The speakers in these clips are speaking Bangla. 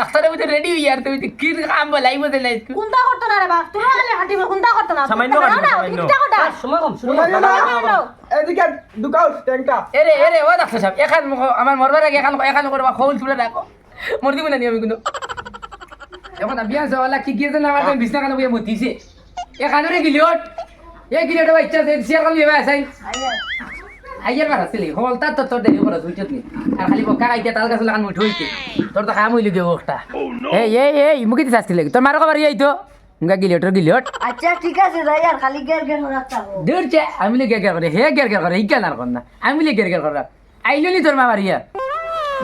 ডাক্তারের মধ্যে রেডি হই আর তুমি কি কাম বলাই বলে নাই। কোনটা করতো না রে বাপ তুমি খালি হাঁটিবে কোনটা করতো না। সামান্য না, সময় কম সময় কম। এদিকে ঢুকাও ট্যাঙ্কটা এরে এরে ও ডাক্তার সাহেব এখান মুখ- আমার মরবার আগে এখান এখান করবা খোল তুলে রাখো। মর দিব না নি আমি কিন্তু এখন বিয়া যাওয়ালা কি গিয়েছে না আমার বিছনা কানে বইয়া মতিছে। এখানে গিলিয়ট এ গিলিয়ট বাচ্চা সে সিয়ার কাল বিয়া আসাই আইয়ার বার আসলে হল তার তো তোর দেরি করে বুঝছত নি আর খালি বকা আইতে তাল গাছ লাগান মুঠি হইতে তোর তো খাম হইলি গো একটা এই এই এই মুখে দিতে আসতে লাগে? তোর মারো কবার আইতো। মুগা গিলিয়টর গিলিয়ট আচ্ছা ঠিক আছে যাই আর খালি গের গের রাখতে দূর চে আমি লে গের গের করে হে গের গের করে ইকা না কর না আমি লে গের গের করে আইলো নি তোর মা বাড়িয়া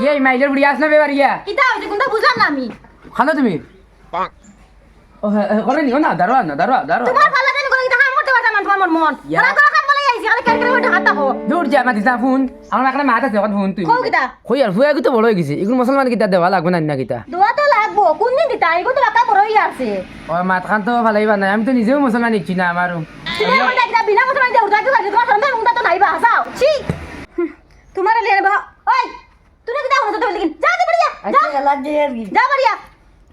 এই মাইলের বুড়ি আস না বে বাড়িয়া কিটা হইছে কোনটা বুঝলাম না আমি? খানো তুমি? ও করে নিও না? দাঁড়া না দাঁড়া দাঁড়া তোমার ভালো জানি করে কিটা কাম করতে পারতাম না তোমার মন ইয়া। খালি কেন করে হাত তাকো দূর যা মাতিস না ফোন আমার আছে তুই। কও কিতা? কই আর হুয়া তো বড় হয়ে গেছে। এগুলো মুসলমান কিতা দেওয়া লাগবে না না কিতা? দোয়া তো লাগবো কোন দিন দিতা? এগো তো লাকা বড় হই আছে। ও মাত খান তো ভালোই বানাই আমি তো নিজেও মুসলমান ইচ্ছি না আমারও তুমি বিনা মতো মানে উড়া তো তোমার সন্তান উড়া তো নাইবা হাসাও। ছি। তোমার লিয়ে বা ওই তুমি কিটা হতো তো লিখিন? যা তো বড়িয়া যা। বড়িয়া।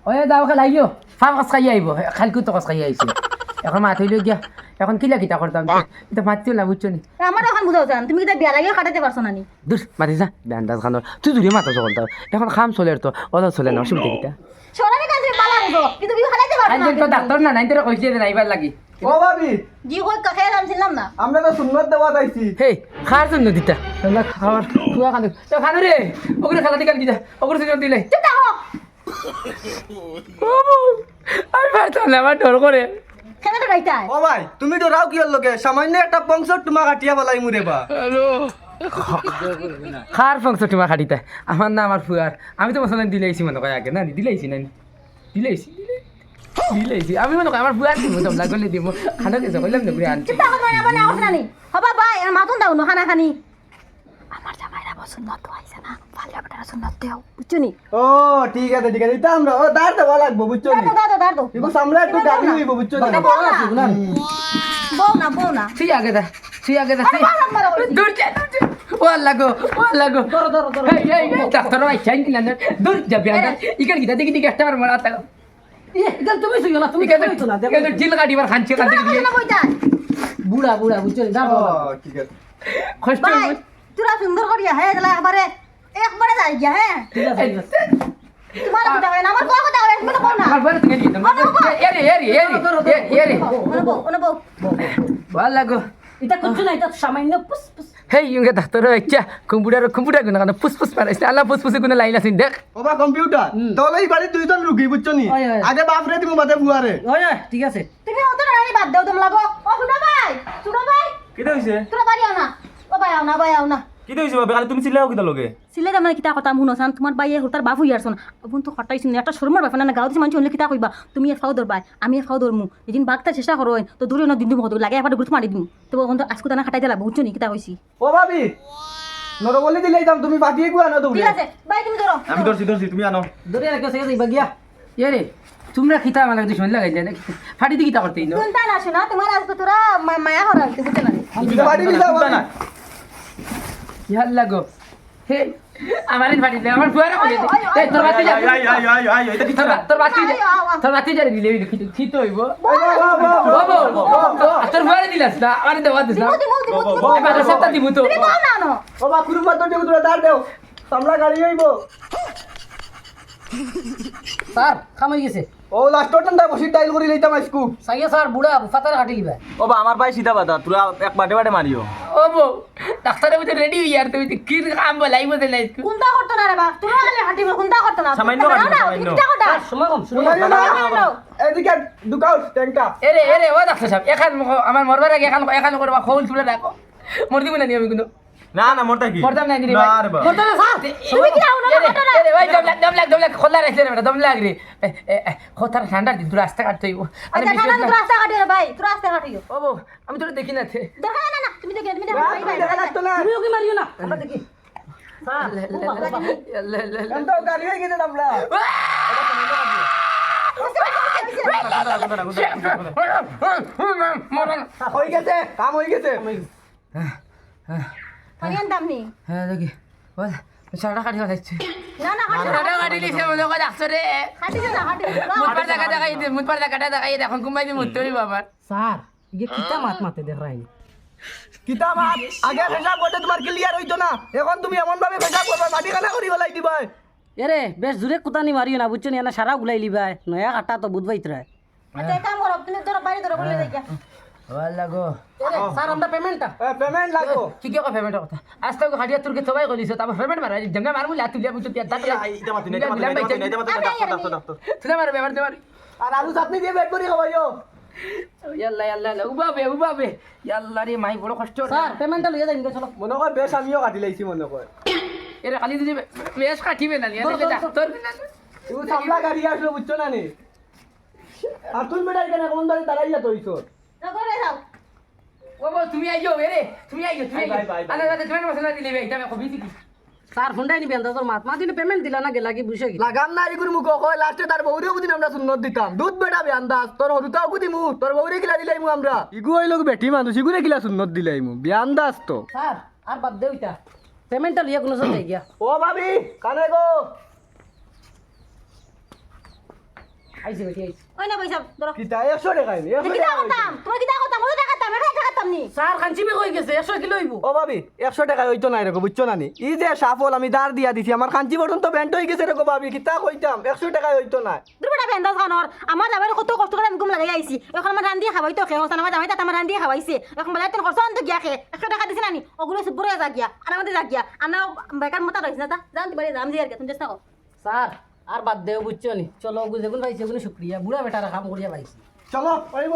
ওই দাও খাই আইও ফাম কাজ খাই আইব। খালকু তো কাজ খাই আইছি। এখন মাত হইল গিয়া। এখন কিলা কিতা করতাম এটা মাতিও না বুঝছ নি? আমার এখন বুঝাও জান তুমি কিটা বিয়া লাগিয়ে কাটাতে পারছ না নি? দূর মাতিস না ব্যান্ডাজ খানোর তুই দূরে মাথা তাও এখন খাম চলে তো ওদের চলে না অসুবিধা কিতা? সোনালি কাছে পালা বুঝো। কিন্তু বিয়ে খাটাতে পারছ আইন তো না ডাক্তার না নাই তোরা কইছে যে নাইবার লাগি। ও ভাবি। জি কই কাকে দাম ছিলাম না। আমরা তো সুন্নত দেওয়া যাইছি। হে খার জন্য দিতা। তোমরা খাওয়ার। খুয়া খানো তো খানো রে। ওগুলো খেলা দিকাল কি যা। ওগুলো সুযোগ দিলে। চুপ থাকো আমি পারতাম না আমার ডর করে। কেন তো ও ভাই তুমি তো রাও কি লোকে সামান্য একটা পংসর তোমার কাটিয়া বলাই মুরে বা খার ফাংশ তোমার খাটিতা আমার না আমার ফুয়ার আমি তো মশলা দিলাইছি মনে কয় আগে। না দিলাইছি না দিলাইছি দিলাইছি আমি মনে কয় আমার ফুয়ার দিব করলে দিব খানা কেসে কইলাম না ঘুরে আনছি। না ভাই আর মাথুন দাও নো খানা খানি। পছন্দ তো আইছে না ভালো বেটারা সুন্নত দেও। বুঝছ নি? ও ঠিক আছে ঠিক আছে এটা আমরা ও দাঁড় দেওয়া লাগবো বুঝছ নি? দাও দাও দাও দাও এগুলো সামলে একটু গাড়ি হইব বুঝছ নি? বউ না। বউ না বউ না। তুই আগে দা তুই আগে দা। দূর যা ও লাগো ও লাগো ধরো, ধরো, ধরো। এই এই এই, ডাক্তার ভাই চাইন কিনা না। দূর যা বিয়ান ইকান কিটা দেখি দেখি একটা বার মারা তাও এটা তুমি শুইও না তুমি ইকান তো না দেখো। জিল কাটিবার খানছে কান থেকে না বইতা বুড়া বুড়া বুঝছ ঠিক আছে। কষ্ট তোরা সুন্দর করিয়া হ্যাঁ গেলা একবারে একবারে যাই গিয়া হ্যাঁ? ঠিক আছে তোমার কথা হয় না আমার কথা কথা হয় তুমি বল না। আমার বড় থেকে দিতাম এরে এরে এরে এরে ওনে বউ ভালো লাগো। এটা করছ না এটা সামান্য পুস পুস। হেই ইউঙ্গে ডাক্তার কম্পিউটার কম্পিউটার গুনা আল্লাহ কোনো লাইন আছে দেখ। ও বা কম্পিউটার তাহলে এই বাড়ি দুইজন রুগী বুঝছ নি? তুমি বাদে বুয়ারে। ঠিক আছে। তুমি অত রানি বাদ দাও তুমি লাগো। ও শুনো ভাই শুনো ভাই। কিটা হইছে? তোরা বাড়ি আও না ও ভাই আও না ভাই আও না। কিটা হইছে বাবা খালি তুমি চিল্লাও কিটা লগে? সিলে মানে কিতা কথা মুনো সান তোমার বাইয়ে হতার বাপ হইয়ার শোন আপন তো হটাইছিন একটা শর্মার ব্যাপার না গাঁও দিছে মানুষ হলে কিতা কইবা তুমি এ ফাও দরবাই আমি এ ফাও দরমু যেদিন বাগতা চেষ্টা করো তো দূরে না দিন দিম হতো লাগে একবার গুরুত্ব মারি দিম। তো তো আজকে তানা খাটাই দিলা বুঝছ নি কিতা কইছি ও ভাবি নর বলে দিলেই যাম তুমি বাটিয়ে গুয়া না তুমি ঠিক আছে ভাই তুমি ধরো আমি ধরছি ধরছি তুমি আনো। ধরে রাখো সে গেছে গিয়া। এরে তোমরা খিতা আমার দুশমন লাগাই যায় নাকি ফাটি দি কিতা করতে ইনো কোনটা না শোনা তোমার আজকে তোরা মায়া হরা বুঝছ না বাড়ি ইহাল লাগো হে আমার ফাটি দে আমার ফুয়ারে কইলে দে এই তোর বাতি যা আই আই আই আই এটা কি তোর তোর বাতি যা। তোর বাতি যা দিলে খিত হইব বাবা বাবু তোর ফুয়ারে দিলাস না দেওয়া দিস না দিমু দিমু দিমু বাবা, তো না নো ও বা কুরু মাত্র দেব তোরা দাঁড় দেও সামলা গাড়ি হইব স্যার কাম হয়ে গেছে ও লাস্ট বসি করে লইতাম আইসকু সাইয়া স্যার বুড়া ফাতার কাটি ও বা আমার ভাই সিধা বাতা তোরা এক বাটে বাটে মারিও ও বউ ডাক্তারের মধ্যে রেডি হই আর তুমি কি কাম বলাই বলে নাই। কোনটা করতে না রে বাপ তুমি খালি হাঁটিবে কোনটা করতে না। সামান্য না। তুমি সময় কম সময় না? এদিকে ঢুকাও ট্যাঙ্কটা। এরে এরে ও ডাক্তার সাহেব এখান আমার মরবার আগে এখান এখান করবা খোল তুলে রাখো। মরদি মনে না নি আমি কিন্তু। না না মোরটা কি? মরতাম না নি রে ভাই রে না স্যার তুমি কি আও না এরে না? এরে ভাই দম লাগ দম লাগ দম লাগ খোলা রাখছে রে বেটা দম লাগ রে। খোতার ঠান্ডা দিন তুই রাস্তা কাটতে হইব। আরে আচ্ছা না না বিশেষ তুমি রাস্তা কাটিও রে ভাই তুমি রাস্তা কাটিও বউ আমি তোর দেখি না থে দেখা না না তুমি দেখে তুমি দেখে ভাই ভাই দেখা লাগতো না। তুমিও কি মারিও না? আমরা দেখি। স্যার গাড়ি হয়ে গেছে আমরা হয়ে গেছে। কাম হয়ে গেছে। হ্যাঁ দেখি। বল সারা কাটি ফেলাইছে না না হাঁটি না, লিছে মনে করে আসছো রে। হাঁটি না হাঁটি মুতপার জায়গা দেখাই দে মুতপার জায়গাটা দেখাই দে এখন কুম্বাই দিয়ে মুততে স্যার ইয়ে কিতা মাত মাতে আগে ফেসা করতে তোমার ক্লিয়ার হইতো না। এখন তুমি এমন ভাবে ফেসা করবা মাটি কানা করি বলাই দিবা? এরে বেশ জোরে কুতানি মারিও না বুঝছ নি? না সারা গুলাই লিবাই। নয়া কাটা তো বুধবাইত রায় আচ্ছা, কাম করো, তুমি ধরো, বাইরে ধরো, বলে দেখিয়া। ভালো লাগো। স্যার আমরা পেমেন্টটা পেমেন্ট লাগবো কি কি পেমেন্ট কথা। আজ তো হাডিয়া তোর কে সবাই করিস তারপর পেমেন্ট মারা জঙ্গা মারমু লা তুলিয়া বুঝতে দাঁত ইটা মাতি না মাতি মাতি ডাক্তার ডাক্তার মারবে আর আলু চাটনি দিয়ে বেট করি খাবাইও ইয়াল্লা ইয়াল্লা উবাবে উবাবে। ইয়াল্লা রে মাই বড় কষ্ট স্যার পেমেন্টটা লইয়া যাই চলো। মনে কর বেশ আমিও কাটি লাইছি মনে কর। এরা খালি দিদি বেশ কাটিবে না নিয়া দিলে ডাক্তার তুই সামলা গাড়ি আসলো বুঝছ না নি? আর তুই বেটা এখানে কোন দাঁড়িয়ে দাঁড়াইয়া তো হইছো রাখো রে, রাখো। ও তুমি আইও রে তুমি আইও তুমি আইও বাই, বাই। আনা দাদা তুমি মশলা দিলে বে আমি কবি দিকি স্যার ফোনটাই নিবি তোর মাত। মা দিলে পেমেন্ট দিলা না গেলা কি লাগাম না এগুর মুখ কয় লাস্টে তার বউরে বুদিন আমরা সুন্নত দিতাম। দুধ বেটা বিয়ান্দাজ তোর হরুতাও বুদি মু তোর বউরে কিলা দিলাই মু আমরা। ইগু ওই লোক বেটি মানুষ ইগুরে কিলা সুন্নত দিলাই মু। তো। স্যার আর বাদ দে ওইটা। পেমেন্টটা লইয়া কোনো যাই গিয়া। ও ভাবি কানে গো। আইসি বেটি আইসি ওই না পয়সা, ধরো। কিতা একশো টাকা নি একশো কিতা টাকা করতাম? তোমার কিতা করতাম? ওদের টাকা দিতাম, এটা টাকা স্যার কই গেছে একশো কিলো হইব। ও ভাবি একশো টাকা হইতো নাই রেখো বুঝছ না ই যে সাফল আমি দাঁড় দিয়া দিছি আমার কাঞ্চি বটন তো ব্যান্ড হয়ে গেছে রেখো ভাবি কিতা কইতাম? একশো টাকা হইতো না দূর বেটা বেন্দাস খানোর। আমার কত কষ্ট করে আমি ঘুম লাগাই আইছি। এখন আমার রান্ধিয়ে খাবাই তো খেয়ে হচ্ছে আমার জামাই তাতে আমার রান্ধিয়ে খাওয়াইছে। এখন বেলা তেন খরচ আনতে গিয়া খেয়ে একশো টাকা দিছে নানি ওগুলো সব বড় যা গিয়া আর আমাদের যা গিয়া আমরা বেকার মতা না তা জান বাড়ি যাম দিয়ে আর কি তুমি চেষ্টা কর। স্যার আর বাদ দেও বুঝছ নি? চলো গুণ পাইছে গুণ শুক্রিয়া বুড়া বেটারা কাম করিয়া পাইছি চলো পারিব